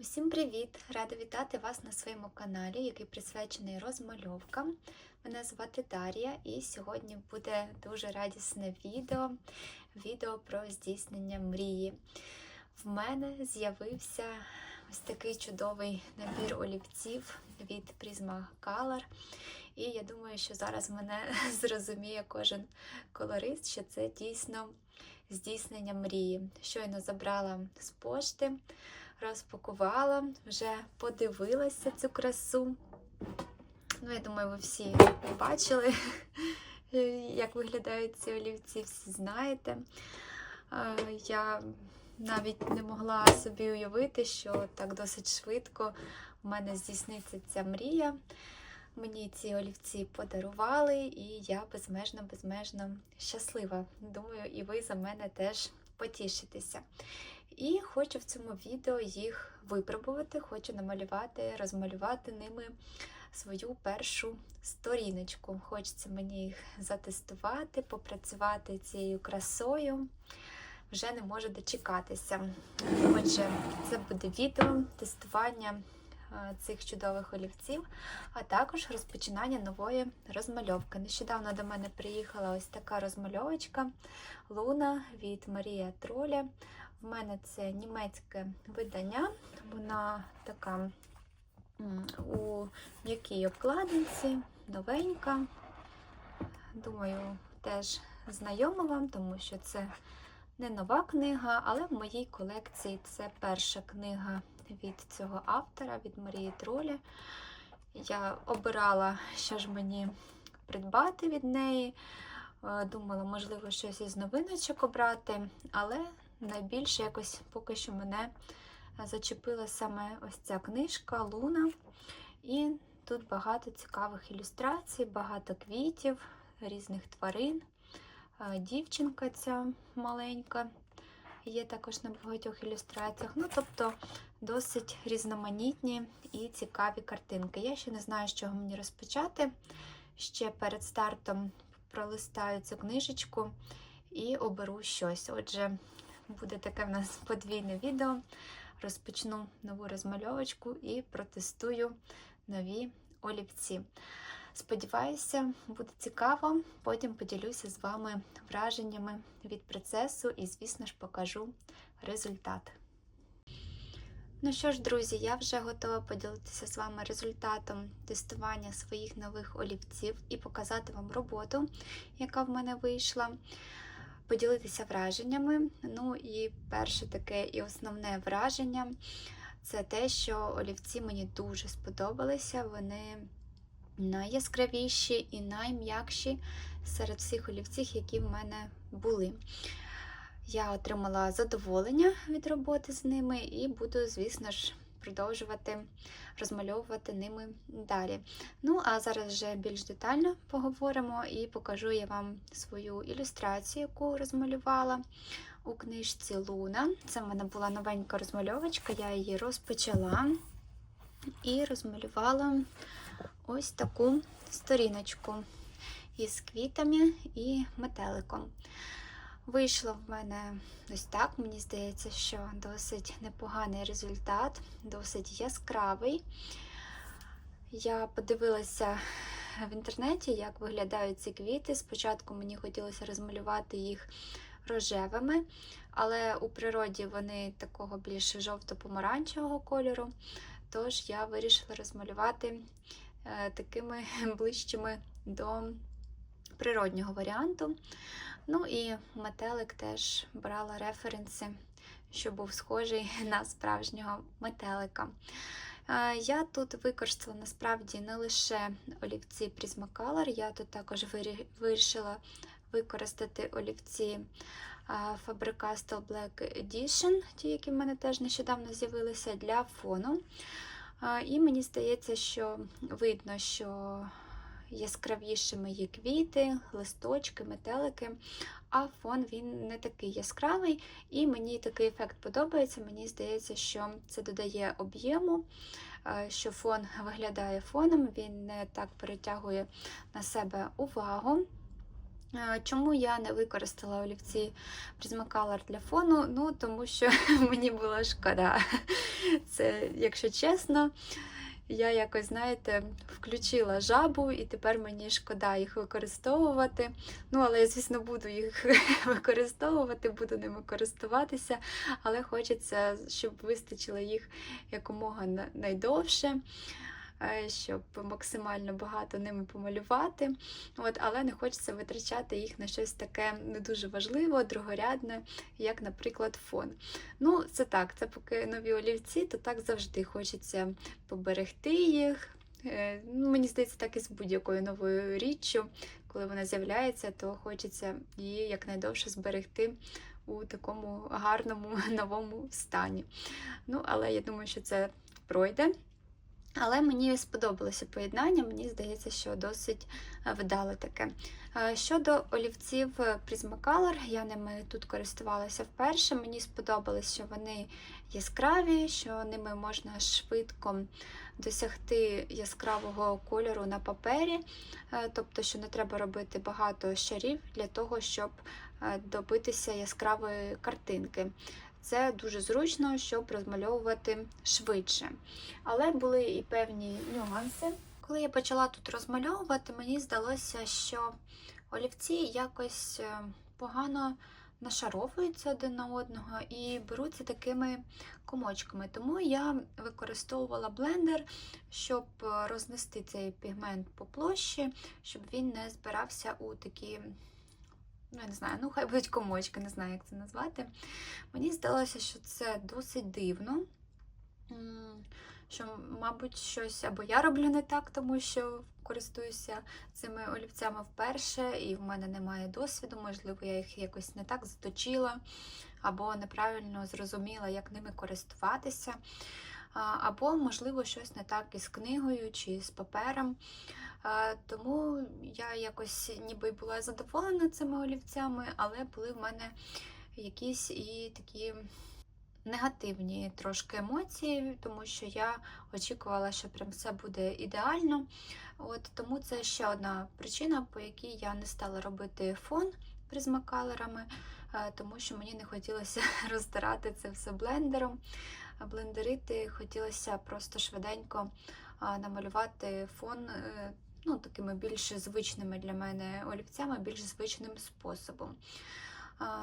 Усім привіт! Рада вітати вас на своєму каналі, який присвячений розмальовкам. Мене звати Дар'я, і сьогодні буде дуже радісне відео відео про здійснення мрії. В мене з'явився ось такий чудовий набір олівців від Prisma Color. І я думаю, що зараз мене зрозуміє кожен колорист, що це дійсно здійснення мрії. Щойно забрала з пошти розпакувала, вже подивилася цю красу. Ну, я думаю, ви всі бачили, як виглядають ці олівці, всі знаєте. Я навіть не могла собі уявити, що так досить швидко в мене здійсниться ця мрія. Мені ці олівці подарували, і я безмежно, безмежно щаслива. Думаю, і ви за мене теж потішитеся. І хочу в цьому відео їх випробувати, хочу намалювати, розмалювати ними свою першу сторіночку. Хочеться мені їх затестувати, попрацювати цією красою. Вже не можу дочекатися. Отже, це буде відео тестування цих чудових олівців, а також розпочинання нової розмальовки. Нещодавно до мене приїхала ось така розмальовочка Луна від Марія Троля. В мене це німецьке видання, вона така у м'якій обкладинці, новенька. Думаю, теж знайома вам, тому що це не нова книга, але в моїй колекції це перша книга від цього автора, від Марії Тролі. Я обирала, що ж мені придбати від неї. Думала, можливо, щось із новиночок обрати, але найбільше якось поки що мене зачепила саме ось ця книжка Луна. І тут багато цікавих ілюстрацій, багато квітів, різних тварин. Дівчинка ця маленька є також на багатьох ілюстраціях. Ну, тобто досить різноманітні і цікаві картинки. Я ще не знаю, з чого мені розпочати. Ще перед стартом пролистаю цю книжечку і оберу щось. Отже, буде таке в нас подвійне відео. Розпочну нову розмальовочку і протестую нові олівці. Сподіваюся, буде цікаво. Потім поділюся з вами враженнями від процесу і, звісно ж, покажу результат. Ну що ж, друзі, я вже готова поділитися з вами результатом тестування своїх нових олівців і показати вам роботу, яка в мене вийшла. Поділитися враженнями. Ну і перше таке і основне враження це те, що олівці мені дуже сподобалися. Вони найяскравіші і найм'якші серед всіх олівців, які в мене були. Я отримала задоволення від роботи з ними і буду, звісно ж, продовжувати розмальовувати ними далі. Ну, а зараз вже більш детально поговоримо і покажу я вам свою ілюстрацію, яку розмалювала у книжці Луна. Це в мене була новенька розмальовочка, я її розпочала і розмалювала ось таку сторіночку із квітами і метеликом. Вийшло в мене ось так, мені здається, що досить непоганий результат, досить яскравий. Я подивилася в інтернеті, як виглядають ці квіти. Спочатку мені хотілося розмалювати їх рожевими, але у природі вони такого більш жовто-помаранчевого кольору. Тож я вирішила розмалювати такими ближчими до природнього варіанту. Ну і метелик теж брала референси, що був схожий на справжнього метелика. Я тут використала насправді не лише олівці Prismacolor, я тут також вирішила використати олівці Faber-Castell Black Edition, ті, які в мене теж нещодавно з'явилися для фону. І мені здається, що видно, що яскравішими є квіти, листочки, метелики, а фон він не такий яскравий, і мені такий ефект подобається. Мені здається, що це додає об'єму, що фон виглядає фоном, він не так перетягує на себе увагу. Чому я не використала олівці Prismacolor для фону? Ну, тому що мені було шкода Це, якщо чесно, я якось, знаєте, включила жабу, і тепер мені шкода їх використовувати. Ну, але я, звісно, буду їх використовувати, буду ними користуватися, але хочеться, щоб вистачило їх якомога на- найдовше. Е, Щоб максимально багато ними помалювати, От, але не хочеться витрачати їх на щось таке не дуже важливе, другорядне, як, наприклад, фон. Ну, це так, це поки нові олівці, то так завжди хочеться поберегти їх. Е, Ну, мені здається, так і з будь-якою новою річчю, коли вона з'являється, то хочеться її якнайдовше зберегти у такому гарному новому стані. Ну, але я думаю, що це пройде. Але мені сподобалося поєднання, мені здається, що досить е, вдале таке. Е, Щодо олівців е, Prismacolor, я ними тут користувалася вперше. Мені сподобалось, що вони яскраві, що ними можна швидко досягти яскравого кольору на папері, тобто, що не треба робити багато шарів для того, щоб добитися яскравої картинки. Це дуже зручно, щоб розмальовувати швидше. Але були і певні нюанси. Коли я почала тут розмальовувати, мені здалося, що олівці якось е, погано нашаровуються один на одного і беруться такими комочками. Тому я використовувала блендер, щоб рознести цей пігмент по площі, щоб він не збирався у такі. Ну, я не знаю, ну хай будуть комочки, не знаю, як це назвати. Мені здалося, що це досить дивно. Що, мабуть, щось або я роблю не так, тому що користуюся цими олівцями вперше, і в мене немає досвіду, можливо, я їх якось не так заточила, або неправильно зрозуміла, як ними користуватися. Або, можливо, щось не так із книгою чи з папером. Тому я якось ніби була задоволена цими олівцями, але були в мене якісь і такі негативні трошки емоції, тому що я очікувала, що прям все буде ідеально. От Тому це ще одна причина, по якій я не стала робити фон призмакалерами, е, тому що мені не хотілося розтирати це все блендером. Блендерити хотілося просто швиденько намалювати фон е, ну, такими більш звичними для мене олівцями, більш звичним способом.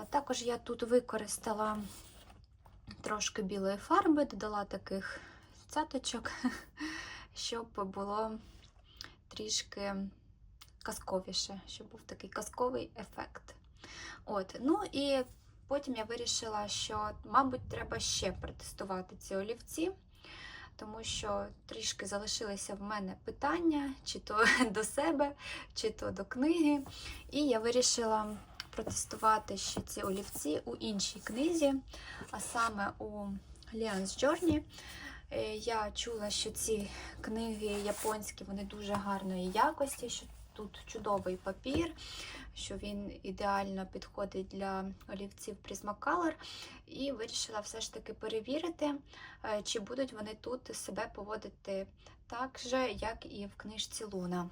Також я тут використала трошки білої фарби, додала таких цяточок, щоб було трішки казковіше, щоб був такий казковий ефект. От, ну і потім я вирішила, що, мабуть, треба ще протестувати ці олівці, тому що трішки залишилися в мене питання, чи то до себе, чи то до книги. І я вирішила протестувати ще ці олівці у іншій книзі, а саме у Lian's Journey. Е, Я чула, що ці книги японські вони дуже гарної якості, що тут чудовий папір, що він ідеально підходить для олівців Prismacolor. І вирішила все ж таки перевірити, е, чи будуть вони тут себе поводити так же, як і в книжці Луна.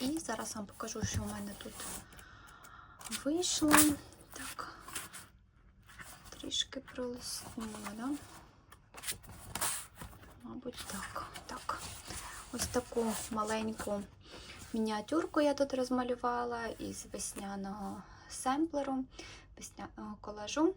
І зараз вам покажу, що в мене тут вийшло. Так, трішки пролиснула. Мабуть, так. так. Ось таку маленьку мініатюрку я тут розмалювала із весняного семплеру, весняного колажу.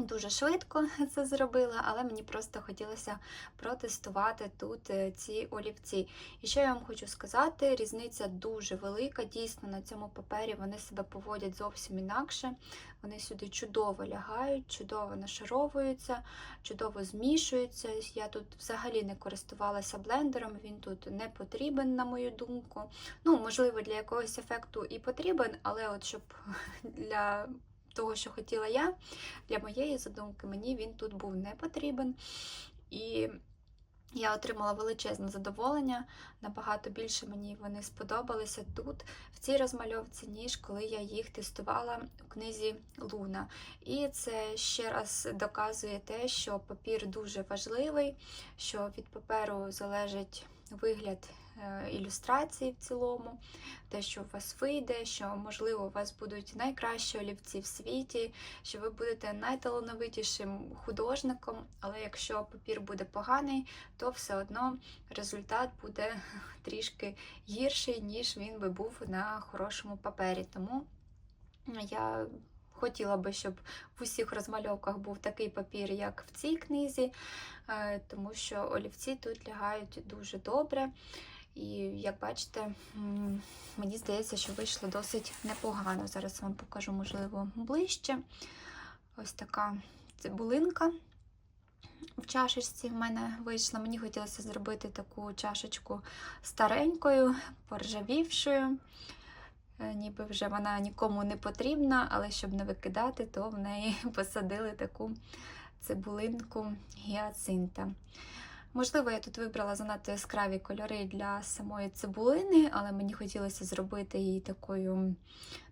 Дуже швидко це зробила, але мені просто хотілося протестувати тут е, ці олівці. І що я вам хочу сказати, різниця дуже велика. Дійсно, на цьому папері вони себе поводять зовсім інакше. Вони сюди чудово лягають, чудово нашаровуються, чудово змішуються. Я тут взагалі не користувалася блендером, він тут не потрібен, на мою думку. Ну, можливо, для якогось ефекту і потрібен, але от щоб для того, що хотіла я, для моєї задумки, мені він тут був не потрібен. І я отримала величезне задоволення. Набагато більше мені вони сподобалися тут, в цій розмальовці, ніж коли я їх тестувала у книзі Луна. І це ще раз доказує те, що папір дуже важливий, що від паперу залежить вигляд ілюстрації в цілому, те, що у вас вийде, що, можливо, у вас будуть найкращі олівці в світі, що ви будете найталановитішим художником, але якщо папір буде поганий, то все одно результат буде трішки гірший, ніж він би був на хорошому папері. Тому я хотіла би, щоб в усіх розмальовках був такий папір, як в цій книзі, е, тому що олівці тут лягають дуже добре. І як бачите, мені здається, що вийшло досить непогано. Зараз вам покажу, можливо, ближче. Ось така цибулинка в чашечці в мене вийшла. Мені хотілося зробити таку чашечку старенькою, поржавівшою. Е, Ніби вже вона нікому не потрібна, але щоб не викидати, то в неї посадили таку цибулинку гіацинта. Можливо, я тут вибрала занадто яскраві кольори для самої цибулини, але мені хотілося зробити її такою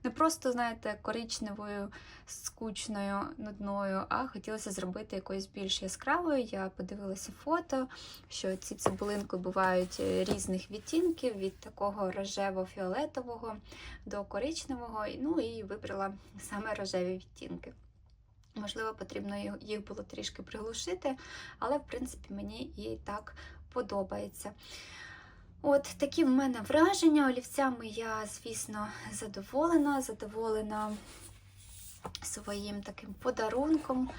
не просто, знаєте, коричневою, скучною, нудною, а хотілося зробити якоюсь більш яскравою. Я подивилася фото, що ці цибулинки бувають е, різних відтінків, від такого рожево-фіолетового до коричневого, ну і вибрала саме рожеві відтінки. Можливо, потрібно їх- було трішки приглушити, але в принципі мені і так подобається. От такі в мене враження. Олівцями я, звісно, задоволена, задоволена своїм таким подарунком.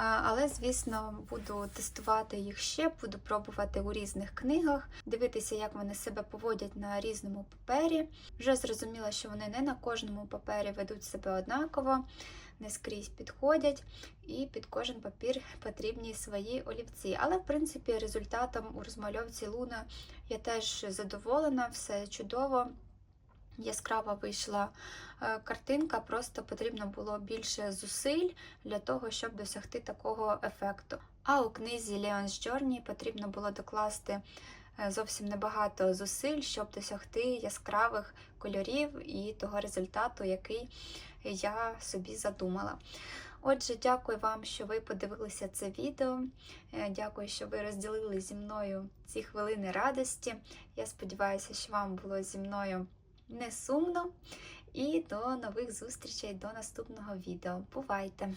Але, звісно, буду тестувати їх ще, буду пробувати у різних книгах, дивитися, як вони себе поводять на різному папері. Вже зрозуміла, що вони не на кожному папері ведуть себе однаково, не скрізь підходять, і під кожен папір потрібні свої олівці. Але, в принципі, результатом у розмальовці Луна я теж задоволена, все чудово. Яскрава вийшла е, картинка, просто потрібно було більше зусиль для того, щоб досягти такого ефекту. А у книзі Leon's Journey потрібно було докласти е, зовсім небагато зусиль, щоб досягти яскравих кольорів і того результату, який я собі задумала. Отже, дякую вам, що ви подивилися це відео. Е, Дякую, що ви розділили зі мною ці хвилини радості. Я сподіваюся, що вам було зі мною не сумно. І до нових зустрічей до наступного відео. Бувайте!